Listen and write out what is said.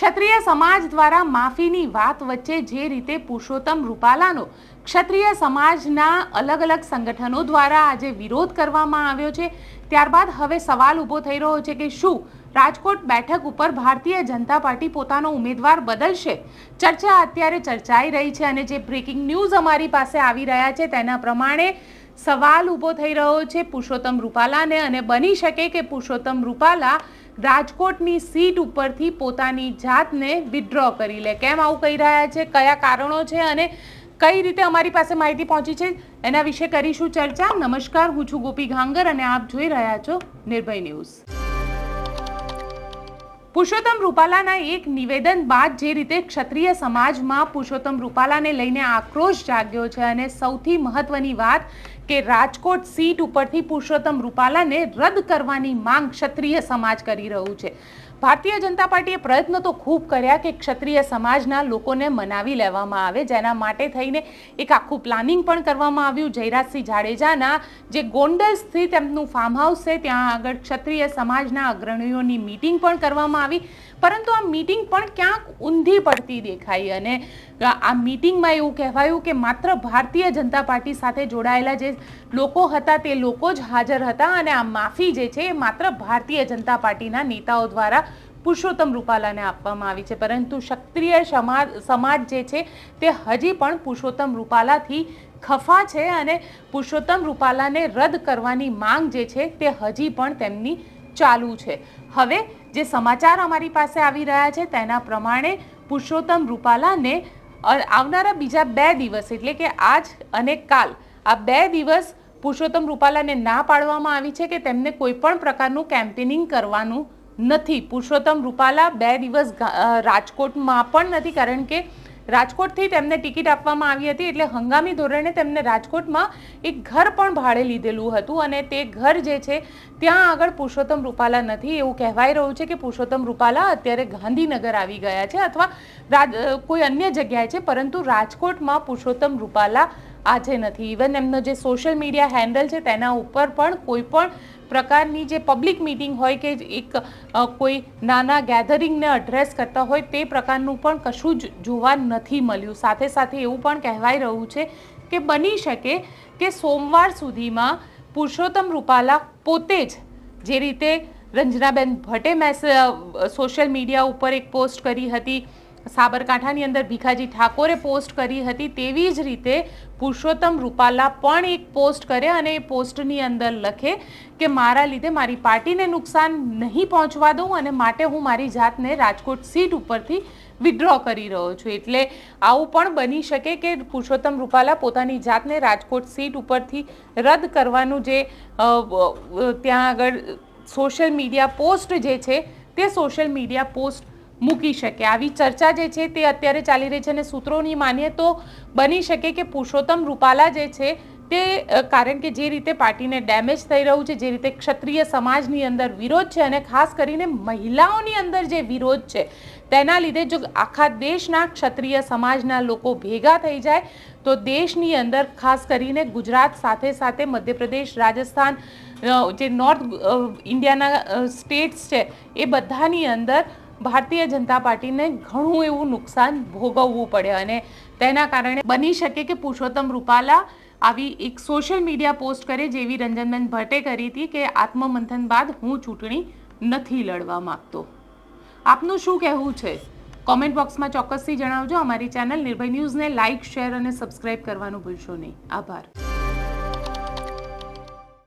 ક્ષત્રિય સમાજ દ્વારા માફીની વાત વચ્ચે જે રીતે પુરુષોત્તમ રૂપાલાનો ક્ષત્રિય સમાજના અલગ અલગ સંગઠનો દ્વારા આજે વિરોધ કરવામાં આવ્યો છે, ત્યારબાદ હવે સવાલ ઊભો થઈ રહ્યો છે કે શું રાજકોટ બેઠક ઉપર ભારતીય જનતા પાર્ટી પોતાનો ઉમેદવાર બદલશે? ચર્ચા અત્યારે ચર્ચાઈ રહી છે અને જે બ્રેકિંગ ન્યૂઝ અમારી પાસે આવી રહ્યા છે તેના પ્રમાણે સવાલ ઊભો થઈ રહ્યો છે પુરુષોત્તમ રૂપાલાને અને બની શકે કે પુરુષોત્તમ રૂપાલા રાજકોટની સીટ ઉપરથી પોતાની જાતને વિથડ્રો કરી લે. કેમ આવું કહી રહ્યા છે? કયા કારણો છે? અને કઈ રીતે અમારી પાસે માહિતી પહોંચી છે? એના વિશે કરીશું ચર્ચા. નમસ્કાર, હું છું ગોપી ઘાંગર અને આપ જોઈ રહ્યા છો નિર્ભય ન્યૂઝ. પુરુષોત્તમ રૂપાલાના એક નિવેદન બાદ જે રીતે ક્ષત્રિય સમાજમાં પુરુષોત્તમ રૂપાલાને લઈને આક્રોશ જાગ્યો છે અને સૌથી મહત્વની વાત કે રાજકોટ સીટ ઉપરથી પુરુષોત્તમ રૂપાલાને રદ કરવાની માંગ ક્ષત્રિય સમાજ કરી રહ્યું છે. ભારતીય જનતા પાર્ટીએ પ્રયત્નો તો ખૂબ કર્યા કે ક્ષત્રિય સમાજના લોકોને મનાવી લેવામાં આવે, જેના માટે થઈને એક આખું પ્લાનિંગ પણ કરવામાં આવ્યું. જયરાજસિંહ જાડેજાના જે ગોંડલ સ્થિત એમનું ફાર્મ હાઉસ છે, ત્યાં આગળ ક્ષત્રિય સમાજના અગ્રણીઓની મીટિંગ પણ કરવામાં આવી. પરંતુ આ મીટિંગ પણ ક્યાંક ઊંધી પડતી દેખાઈ અને આ મીટિંગમાં એવું કહેવાયું કે માત્ર ભારતીય જનતા પાર્ટી સાથે જોડાયેલા જે લોકો હતા તે લોકો જ હાજર હતા અને આ માફી જે છે એ માત્ર ભારતીય જનતા પાર્ટીના નેતાઓ દ્વારા પુરુષોત્તમ રૂપાલાને આપવામાં આવી છે. પરંતુ ક્ષત્રિય સમાજ સમાજ જે છે તે હજી પણ પુરુષોત્તમ રૂપાલાથી ખફા છે અને પુરુષોત્તમ રૂપાલાને રદ કરવાની માંગ જે છે તે હજી પણ તેમની ચાલુ છે. હવે જે સમાચાર અમારી પાસે આવી રહ્યા છે તેના પ્રમાણે પુરુષોત્તમ રૂપાલાને આવનારા બીજા બે દિવસ, એટલે કે આજ અને કાલ, આ બે દિવસ પુરુષોત્તમ રૂપાલાને ના પાડવામાં આવી છે કે તેમને કોઈ પણ પ્રકારનું કેમ્પેનિંગ કરવાનું નથી. પુરુષોત્તમ રૂપાલા બે દિવસ રાજકોટમાં પણ નથી કારણ કે રાજકોટથી તેમને ટિકિટ આપવામાં આવી હતી એટલે હંગામી ધોરણે તેમને રાજકોટમાં એક ઘર પણ ભાડે લીધેલું હતું અને તે ઘર જે છે, ત્યાં આગળ પુરુષોત્તમ રૂપાલા નથી. એવું કહેવાઈ રહ્યું છે કે પુરુષોત્તમ રૂપાલા અત્યારે ગાંધીનગર આવી ગયા છે અથવા કોઈ અન્ય જગ્યાએ છે, પરંતુ રાજકોટમાં પુરુષોત્તમ રૂપાલા આજે નથી. ઇવન એમનો જે સોશિયલ મીડિયા હેન્ડલ છે, તેના ઉપર પણ કોઈ પણ પ્રકારની જે પબ્લિક મિટિંગ હોય કે એક કોઈ નાના ગેધરિંગને એડ્રેસ કરતા હોય તે પ્રકારનું પણ કશું જ જોવા નથી મળ્યું. સાથે સાથે એવું પણ કહેવાય રહ્યું છે કે બની શકે કે સોમવાર સુધીમાં પુરુષોત્તમ રૂપાલા પોતે જ જે રીતે રંજનાબેન ભટ્ટે મેસ સોશિયલ મીડિયા ઉપર એક પોસ્ટ કરી હતી. સાબરકાંઠાની અંદર ભીખાજી ઠાકોરે પોસ્ટ કરી હતી તેવી જ રીતે પુરુષોત્તમ રૂપાલા પણ એક પોસ્ટ કરે અને એ પોસ્ટની અંદર લખે કે મારા લીધે મારી પાર્ટીને નુકસાન નહીં પહોંચવા દઉં અને માટે હું મારી જાતને રાજકોટ સીટ ઉપરથી વિડ્રો કરી રહ્યો છું. એટલે આવું પણ બની શકે કે પુરુષોત્તમ રૂપાલા પોતાની જાતને રાજકોટ સીટ ઉપરથી રદ કરવાનું જે ત્યાં આગળ સોશિયલ મીડિયા પોસ્ટ જે છે તે સોશિયલ મીડિયા પોસ્ટ મૂકી શકે. આવી ચર્ચા જે છે તે અત્યારે ચાલી રહી છે અને સૂત્રોની માનીએ તો બની શકે કે પુરુષોત્તમ રૂપાલા જે છે તે કારણ કે જે રીતે પાર્ટીને ડેમેજ થઈ રહ્યું છે, જે રીતે ક્ષત્રિય સમાજની અંદર વિરોધ છે અને ખાસ કરીને મહિલાઓની અંદર જે વિરોધ છે, તેના લીધે જો આખા દેશના ક્ષત્રિય સમાજના લોકો ભેગા થઈ જાય, તો દેશની અંદર ખાસ કરીને ગુજરાત સાથે સાથે મધ્યપ્રદેશ, રાજસ્થાન જે નોર્થ ઇન્ડિયાના સ્ટેટ્સ છે, એ બધાની અંદર ભારતીય જનતા પાર્ટીને ઘણું એવું નુકસાન ભોગવવું પડે અને તેના કારણે બની શકે કે પુરુષોત્તમ રૂપાલા આવી એક સોશિયલ મીડિયા પોસ્ટ કરે જેવી રંજનબેન ભટ્ટે કરી હતી કે આત્મમંથન બાદ હું ચૂંટણી નથી લડવા માંગતો. આપનું શું કહેવું છે? કોમેન્ટ બોક્સમાં ચોક્કસથી જણાવજો. અમારી ચેનલ નિર્ભય ન્યૂઝને લાઇક શેર અને સબસ્ક્રાઇબ કરવાનું ભૂલશો નહીં. આભાર.